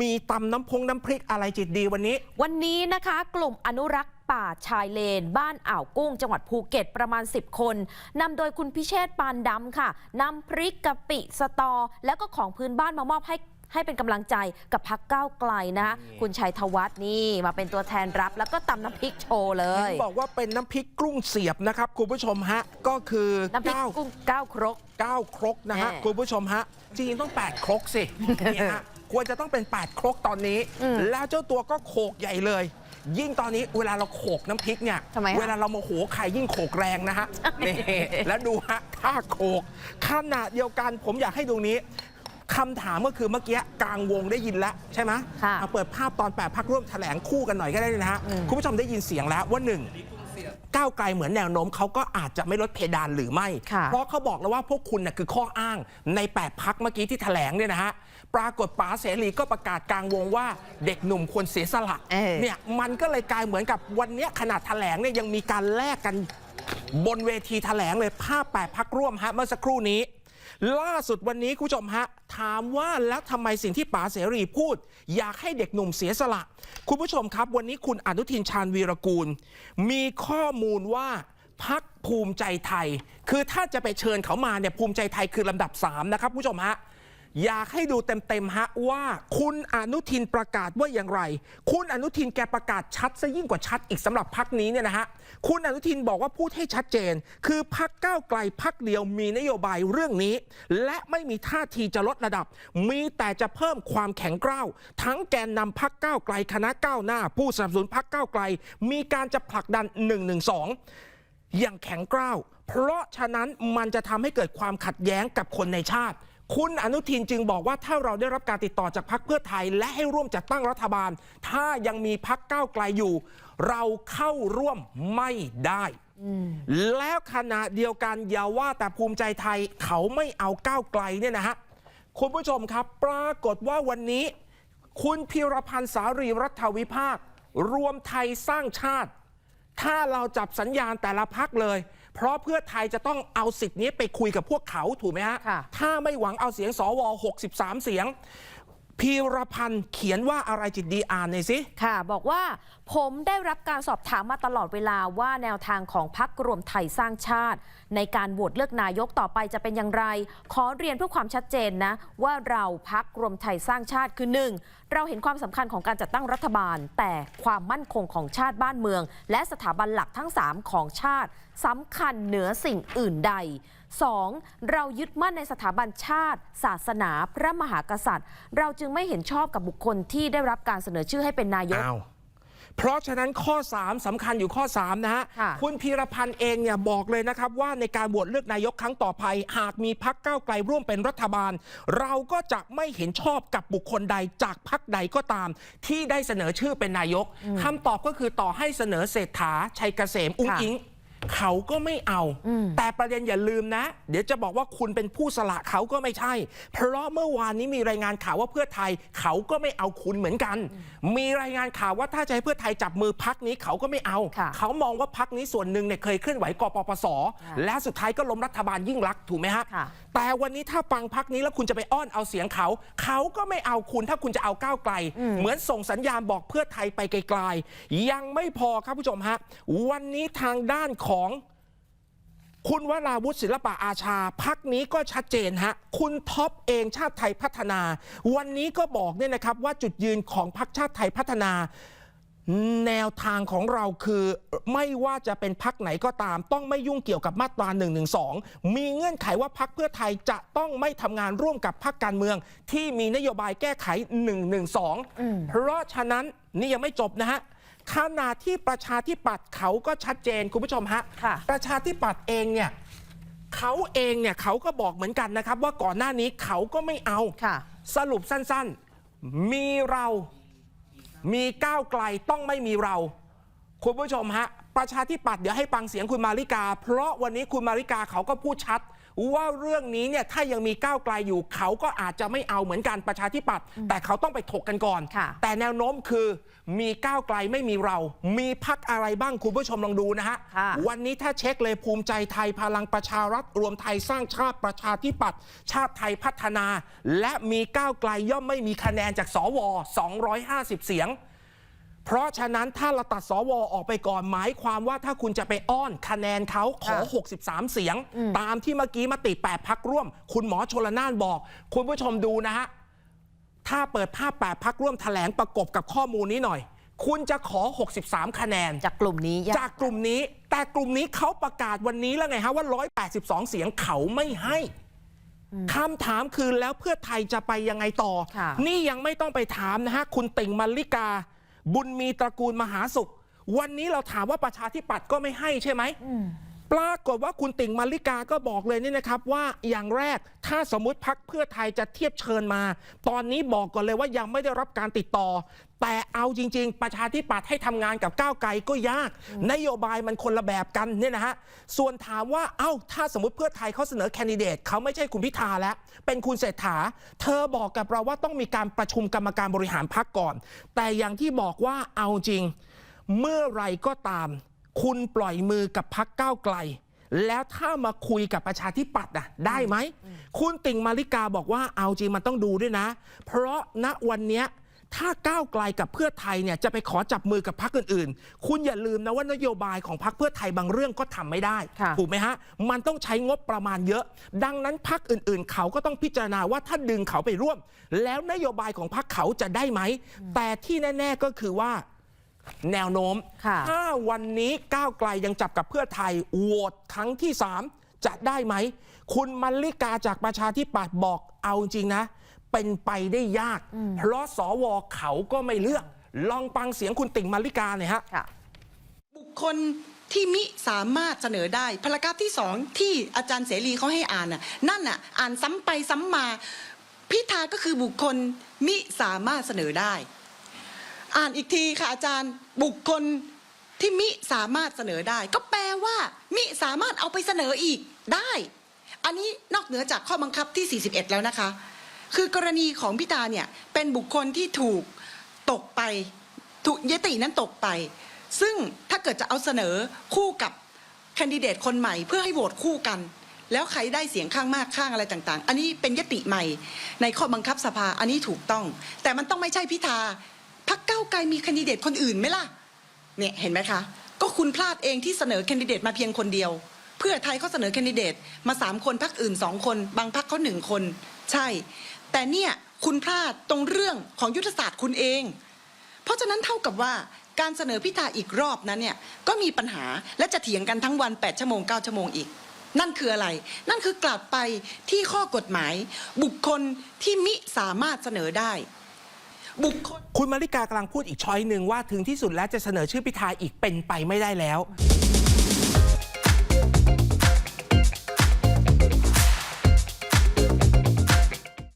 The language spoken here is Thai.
มีตำน้ำพงน้ำพริกอะไรจิตดีวันนี้ วันนี้นะคะ กลุ่มอนุรักษ์ป่าชายเลน บ้านอ่าวกุ้ง จังหวัดภูเก็ตประมาณ 10 คนนำโดยคุณพิเชษปานดำค่ะนำพริกกะปิสตอ แล้วก็ของพื้นบ้านมามอบให้ให้เป็นกำลังใจกับพักก้าวไกลนะคุณชัยธวัฒน์นี่มาเป็นตัวแทนรับ แล้วก็ตำน้ำพริกโชว์เลเห็ยนบอกว่าเป็นน้ำพริกกุ้งเสียบนะครับคุณผู้ชมฮะก็คือน้ำพริกเก้ากุ้งเก้าครกเก้าครกนะฮะแน่คุณผู้ชมฮะจริงๆต้อง8ครกสิเนี่ยฮะ ควรจะต้องเป็น 8 ครกตอนนี้อืมแล้วเจ้าตัวก็โขกใหญ่เลย ยิ่งตอนนี้เวลาเราโขกน้ำพริกเนี่ย ทำไมคะ เวลาเราโมโหใครยิ่งโขกแรงนะฮะนี่แล้วดูฮะท่าโขกขนาดเดียวกันผมอยากให้ดูนี้คำถามก็คือเมื่อกี้กลางวงได้ยินแล้วใช่ไหมค่ะ เอาเปิดภาพตอนแปดพักร่วมแถลงคู่กันหน่อยก็ได้นะฮะอืมคุณผู้ชมได้ยินเสียงแล้วว่าหนึ่ง ก้าวไกลเหมือนแนวโน้มเขาก็อาจจะไม่ลดเพดานหรือไม่ ค่ะเพราะเขาบอกแล้วว่าพวกคุณน่ะคือข้ออ้างใน 8 พักเมื่อกี้ที่แถลงเนี่ยนะฮะปรากฏป๋าเสรีก็ประกาศกลางวงว่าเด็กหนุ่มควรเสียสละเออ เนี่ยมันก็เลยกลายเหมือนกับวันเนี้ยขนาดแถลงเนี่ยยังมีการแลกกันบนเวทีแถลงเลยภาพ8พักร่วมฮะเมื่อสักครู่นี้ ล่าสุดวันนี้คุณผู้ชมฮะ ถามว่าแล้วทำไมสิ่งที่ป๋าเสรีพูด อยากให้เด็กหนุ่มเสียสละ คุณผู้ชมครับ วันนี้คุณอนุทินชาญวีรกูล มีข้อมูลว่าพักภูมิใจไทย คือถ้าจะไปเชิญเขามาเนี่ยภูมิใจไทยคือลำดับ 3 นะครับคุณผู้ชมฮะ อยากให้ดูเต็มๆฮะว่าคุณอนุทินประกาศว่าอย่างไร คุณอนุทินแกประกาศชัดซะยิ่งกว่าชัดอีกสำหรับพักนี้เนี่ยนะฮะคุณอนุทินบอกว่าพูดให้ชัดเจน คือพักก้าวไกลพักเดียวมีนโยบายเรื่องนี้ และไม่มีท่าทีจะลดระดับ มีแต่จะเพิ่มความแข็งกร้าวทั้งแกนนำพักก้าวไกลคณะก้าวหน้า ผู้สนับสนุนพักก้าวไกล มีการจะผลักดัน 112 อย่างแข็งกร้าวเพราะฉะนั้นมันจะทำให้เกิดความขัดแย้งกับคนในชาติ คุณอนุทินจึงบอกว่าถ้าเราได้รับการติดต่อจากพรรคเพื่อไทย และให้ร่วมจัดตั้งรัฐบาล ถ้ายังมีพรรคก้าวไกลอยู่ เราเข้าร่วมไม่ได้แล้วขณะเดียวกันอย่าว่าแต่ภูมิใจไทยเขาไม่เอาก้าวไกลเนี่ยนะฮะคุณผู้ชมครับ ปรากฏว่าวันนี้ คุณพิรพันธ์สารีรัฐวิภาค รวมไทยสร้างชาติ ถ้าเราจับสัญญาณแต่ละพักเลย เพราะเพื่อไทยจะต้องเอาสิทธิ์นี้ไปคุยกับพวกเขาถูกไหมฮะค่ะถ้าไม่หวังเอาเสียงสว 63 เสียง พีรพันธ์เขียนว่าอะไรจิตดีอ่านหน่อยสิ ค่ะ บอกว่าผมได้รับการสอบถามมาตลอดเวลาว่าแนวทางของพักรวมไทยสร้างชาติ ในการโหวตเลือกนายกต่อไปจะเป็นอย่างไร ขอเรียนเพื่อความชัดเจนนะ ว่าเราพักรวมไทยสร้างชาติคือหนึ่งเราเห็นความสำคัญของการจัดตั้งรัฐบาล แต่ความมั่นคงของชาติบ้านเมือง และสถาบันหลักทั้ง 3 ของชาติสำคัญเหนือสิ่งอื่นใด 2. เรายึดมั่นในสถาบันชาติ ศาสนา พระมหากษัตริย์ เราจึงไม่เห็นชอบกับบุคคลที่ได้รับการเสนอชื่อให้เป็นนายก อ้าวเพราะฉะนั้นข้อ 3สำคัญอยู่ข้อ 3 นะฮะค่ะ คุณพีรพันธ์เองเนี่ยบอกเลยนะครับ ว่าในการโหวตเลือกนายกครั้งต่อไป หากมีพักก้าวไกลร่วมเป็นรัฐบาล เราก็จะไม่เห็นชอบกับบุคคลใดจากพักใดก็ตาม ที่ได้เสนอชื่อเป็นนายกคำตอบก็คือต่อให้เสนอเศรษฐาชัยเกษมอุ้งค่ะอิง เขาก็ไม่เอาอืมแต่ประเด็นอย่าลืมนะ เดี๋ยวจะบอกว่าคุณเป็นผู้สละเขาก็ไม่ใช่ เพราะเมื่อวานนี้มีรายงานข่าวว่าเพื่อไทย เขาก็ไม่เอาคุณเหมือนกัน มีรายงานข่าวว่าถ้าจะให้เพื่อไทยจับมือพักนี้เขาก็ไม่เอาค่ะเขามองว่าพักนี้ส่วนหนึ่งเนี่ยเคยเคลื่อนไหวกปปสค่ะและสุดท้ายก็ล้มรัฐบาลยิ่งรักษณ์ถูกไหมฮะค่ะแต่วันนี้ถ้าฟังพักนี้แล้วคุณจะไปอ้อนเอาเสียงเขา เขาก็ไม่เอาคุณถ้าคุณจะเอาก้าวไกล เหมือนส่งสัญญาณบอกเพื่อไทยไปไกลๆยังไม่พอครับผู้ชมฮะวันนี้ทางด้านของคุณวราวุฒิศิลปะอาชาพักนี้ก็ชัดเจนฮะ คุณท็อปเองชาติไทยพัฒนา วันนี้ก็บอกเนี่ยนะครับว่าจุดยืนของพักชาติไทยพัฒนา แนวทางของเราคือไม่ว่าจะเป็นพักไหนก็ตาม ต้องไม่ยุ่งเกี่ยวกับมาตรา1นึมีเงื่อนไขว่าพักเพื่อไทยจะต้องไม่ทำงานร่วมกับพักการเมือง ที่มีนโยบายแก้ไข1นึอืมเพราะฉะนั้นนี่ยังไม่จบนะฮะ ขณะที่ประชาธิปัตย์เขาก็ชัดเจนคุณผู้ชมฮะค่ะประชาธิปัตย์เองเนี่ยเขาเองเนี่ยเขาก็บอกเหมือนกันนะครับ ว่าก่อนหน้านี้เขาก็ไม่เอาค่ะสรุปสั้นๆ มีเรามีก้าวไกลต้องไม่มีเรา คุณผู้ชมฮะ ประชาธิปัตย์เดี๋ยวให้ฟังเสียงคุณมาริกา เพราะวันนี้คุณมาริกาเขาก็พูดชัด ว่าเรื่องนี้เนี่ยถ้ายังมีก้าวไกลอยู่เขาก็อาจจะไม่เอาเหมือนกันประชาธิปัตย์แต่เขาต้องไปถกกันก่อนค่ะแต่แนวโน้มคือมีก้าวไกลไม่มีเรา มีพักอะไรบ้างคุณผู้ชมลองดูนะฮะค่ะวันนี้ถ้าเช็คเลยภูมิใจไทยพลังประชารัฐ รวมไทยสร้างชาติประชาธิปัตย์ชาติไทยพัฒนา และมีก้าวไกลย่อมไม่มีคะแนนจากสว 250 เสียง เพราะฉะนั้นถ้าเราตัดสวออกไปก่อนหมายความว่าถ้าคุณจะไปอ้อนคะแนนเขาขอค่ะ63 เสียง ตามที่เมื่อกี้มติแปดพักร่วม คุณหมอชลนานบอก คุณผู้ชมดูนะฮะ ถ้าเปิดภาพแปดพักร่วมแถลงประกบกับข้อมูลนี้หน่อย คุณจะขอ 63 คะแนน จากกลุ่มนี้ยจากกลุ่มนี้ แต่กลุ่มนี้เขาประกาศวันนี้แล้วไงฮะว่า 182 เสียงเขาไม่ให้คำถามคือแล้วเพื่อไทยจะไปยังไงต่อค่ะนี่ยังไม่ต้องไปถามนะฮะคุณติ่งมัลลิกา บุญมีตระกูลมหาสุข วันนี้เราถามว่าประชาธิปัตย์ก็ไม่ให้ใช่ไหม ปรากฏว่าคุณติ่งมาริกาก็บอกเลยนี่นะครับว่าอย่างแรกถ้าสมมุติพักเพื่อไทยจะเทียบเชิญมา ตอนนี้บอกก่อนเลยว่ายังไม่ได้รับการติดต่อ แต่เอาจริง ๆ ประชาธิปัตย์ให้ทำงานกับก้าวไกลก็ยาก นโยบายมันคนละแบบกันเนี่ยนะฮะส่วนถามว่าเอ้าถ้าสมมติเพื่อไทยเขาเสนอแคนดิเดตเขาไม่ใช่คุณพิธาแล้ว เป็นคุณเศรษฐา เธอบอกกับเราว่าต้องมีการประชุมกรรมการบริหารพักก่อน แต่อย่างที่บอกว่าเอาจริง เมื่อไรก็ตาม คุณปล่อยมือกับพักก้าวไกล แล้วถ้ามาคุยกับประชาธิปัตย์น่ะได้ไหม คุณติ่งมาริกาบอกว่าเอาจริงมันต้องดูด้วยนะ เพราะณวันเนี้ยถ้าก้าวไกลกับเพื่อไทยเนี่ยจะไปขอจับมือกับพักอื่นๆ คุณอย่าลืมนะว่านโยบายของพักเพื่อไทยบางเรื่องก็ทำไม่ได้ค่ะถูกไหมฮะ มันต้องใช้งบประมาณเยอะ ดังนั้นพักอื่นๆ เขาก็ต้องพิจารณาว่าถ้าดึงเขาไปร่วม แล้วนโยบายของพักเขาจะได้ไหม แต่ที่แน่ ๆก็คือว่า แนวโน้ม ค่ะ ถ้าวันนี้ก้าวไกลยังจับกับเพื่อไทยโหวตครั้งที่ 3 จะได้ไหม คุณมัลลิกาจากประชาธิปัตย์บอกเอาจริงนะ เป็นไปได้ยาก เพราะสวเขาก็ไม่เลือก ลองฟังเสียงคุณติ่งมัลลิกาหน่อยฮะ ค่ะ บุคคลที่มิสามารถเสนอได้พารากราฟที่สองที่อาจารย์เสรีเขาให้อ่านน่ะนั่นน่ะอ่านซ้ำไปซ้ำมา พิธาก็คือบุคคลมิสามารถเสนอได้ อ่านอีกทีค่ะอาจารย์บุคคลที่มิสามารถเสนอได้ ก็แปลว่า มิสามารถเอาไปเสนออีกได้ อันนี้นอกเหนือจากข้อบังคับที่ 41 แล้วนะคะ คือกรณีของพิธาเนี่ยเป็นบุคคลที่ถูกตกไปถูกยตินั้นตกไป ซึ่งถ้าเกิดจะเอาเสนอคู่กับแคนดิเดตคนใหม่เพื่อให้โหวตคู่กัน แล้วใครได้เสียงข้างมากข้างอะไรต่างๆ อันนี้เป็นยติใหม่ในข้อบังคับสภาอันนี้ถูกต้อง แต่มันต้องไม่ใช่พิธา พักเก้าไกลมีคนดิเดตคนอื่นไหมล่ะเนี่ยเห็นไหมคะ ก็คุณพลาดเองที่เสนอคนดิเดตมาเพียงคนเดียว เพื่อไทยเขาเสนอคนดิเดตมาสามคนพักอื่นสองคน บางพักเขาหนึ่งคน ใช่ แต่เนี่ยคุณพลาดตรงเรื่องของยุทธศาสตร์คุณเอง เพราะฉะนั้นเท่ากับว่าการเสนอพิธาอีกรอบนั้นเนี่ยก็มีปัญหาและจะเถียงกันทั้งวัน 8 ชั่วโมง 9 ชั่วโมงอีก นั่นคืออะไร นั่นคือกลับไปที่ข้อกฎหมาย บุคคลที่มิสามารถเสนอได้ บุคคลคุณมาริกากำลังพูดอีกช้อยหนึ่งว่าถึงที่สุดแล้วจะเสนอชื่อพิธาอีกเป็นไปไม่ได้แล้ว